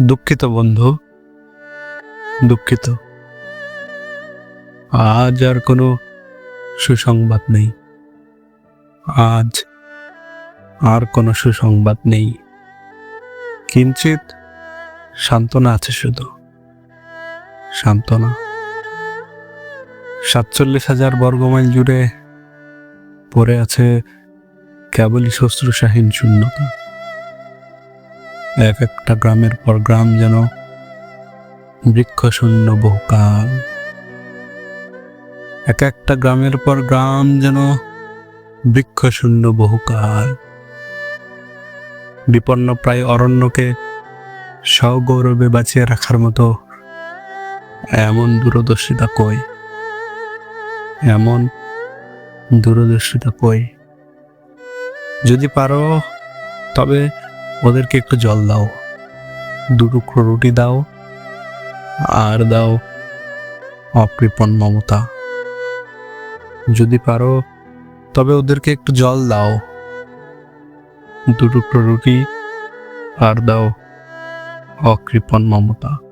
দুঃখিত বন্ধু, দুঃখিত। আজ আর কোনো সুসংবাদ নেই। আজ আর কোনো সুসংবাদ নেই। কিঞ্চিত সান্ত্বনা আছে শুধু। সান্ত্বনা। সাতচল্লিশ হাজার বর্গমাইল জুড়ে পড়ে আছে কেবলই শুশ্রূষাহীন শূন্যতা। এক একটা গ্রামের পর গ্রাম যেন বৃক্ষশূন্য বহুকাল। এক একটা গ্রামের পর গ্রাম যেন বৃক্ষশূন্য বহুকাল। বিপন্ন প্রায় অরণ্যকে সগৌরবে বাঁচিয়ে রাখার মতো এমন দূরদর্শিতা কই? এমন দূরদর্শিতা কই? যদি পারো, তবে ওদেরকে একটু জল দাও। দু টুকরো রুটি দাও। আর দাও অকৃপণ মমতা। যদি পারো, তবে ওদেরকে একটু জল দাও। দু টুকরো রুটি আর দাও অকৃপণ মমতা।